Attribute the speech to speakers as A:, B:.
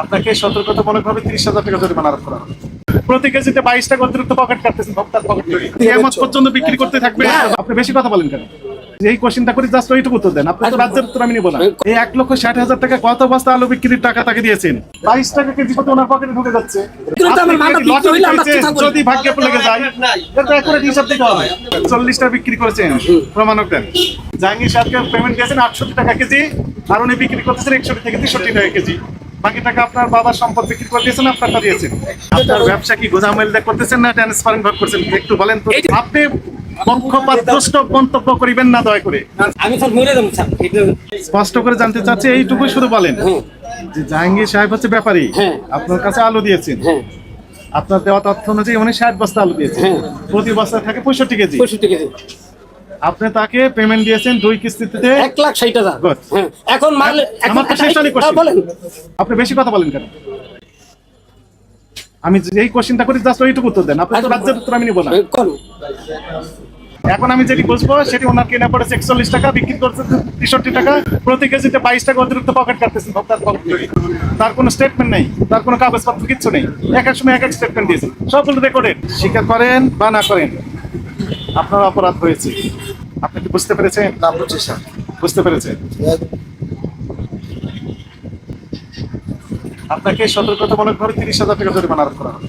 A: আপনাকে সতর্কতামূলক ভাবে তিরিশ হাজার টাকা জরিমানা আরোপ করা হবে। প্রতি কেজিতে বাইশ টাকা অতিরিক্ত পকেট কাটতেছেন ভক্তার পকেট কেমন পর্যন্ত বিক্রি করতে থাকবে। আপনি বেশি কথা বলেন কেন? এই কোশ্চেনটা করি জাস্ট ওইটুকু উত্তর দেন। আপনি তো রাজ্যের উত্তর আমি নিবো না। এই এক লক্ষ ষাট হাজার টাকা কত বস্তা আলু বিক্রির টাকা তাকে দিয়েছেন? বাইশ টাকা কেজি কত ওনার পকেটে ঢুকে যাচ্ছে। যদি ভাগ্যে লেগে যায় একবারে হিসাব দিতে হবে। চল্লিশটা বিক্রি করেছেন। প্রমাণক দেন। জাহাঙ্গীর সাহেবকে পেমেন্ট দিয়েছেন আটষট্টি টাকা কেজি। আর উনি বিক্রি করতেছেন একষট্টি থেকে তেষট্টি টাকা কেজি। বাকি টাকা আপনার বাবার সম্পদ বিক্রি করে দিয়েছেন আপনারটা দিয়েছেন। আপনার ব্যবসা কি করতেছেন না ট্রান্সপারেন্ট ভাবে করছেন? একটু বলেন তো আপনি পক্ষপাতদুষ্ট মন্তব্য করিবেন না দয়া করে।
B: আমি স্যার মরে যাব স্যার।
A: স্পষ্ট করে জানতে চাচ্ছি এইটুকুই শুধু বলেন। যে জাহাঙ্গীর সাহেব হচ্ছে ব্যাপারী।
B: হ্যাঁ।
A: আপনার কাছে আলু দিয়েছেন।
B: হ্যাঁ।
A: আপনার দেওয়া তথ্য অনুযায়ী উনি ষাট বস্তা আলু দিয়েছেন।
B: হ্যাঁ।
A: প্রতি বস্তায় থাকে পঁয়ষট্টি কেজি।
B: পঁয়ষট্টি কেজি।
A: আপনি তাকে পেমেন্ট দিয়েছেন দুই কিস্তিতে?
B: এক লাখ ষাট হাজার. হ্যাঁ এখন হ্যাঁ,
A: question।
B: বলেন।
A: আপনি বেশি কথা বলেন কেন? আমি যে- এই কোশ্চেনটা করি জাস্ট ওইটুকু উত্তর দেন। আপনি তো রাজ্যের উত্তর আমি নিবো না। এখন আমি যেটি বুঝব সেটি ওনার কেনা পড়েছে একচল্লিশ টাকা বিক্রি করছে তেষট্টি টাকা। প্রতি কেজিতে বাইশ টাকা অতিরিক্ত পকেট কাটতেছেন ভোক্তার তার কোনো স্টেটমেন্ট নেই। তার কোনো কাগজপত্র কিচ্ছু নেই। এক এক সময় এক এক স্টেটমেন্ট দিয়েছেন সবগুলো রেকর্ডেড স্বীকার করেন বা না করেন আপনার অপরাধ হয়েছে। বুঝতে পেরেছেন?
C: না বুঝছি স্যার।
A: বুঝতে পেরেছেন? আপনাকে সতর্কতামূলক ভাবে তিরিশ হাজার টাকা জরিমানা আরোপ করা হবে।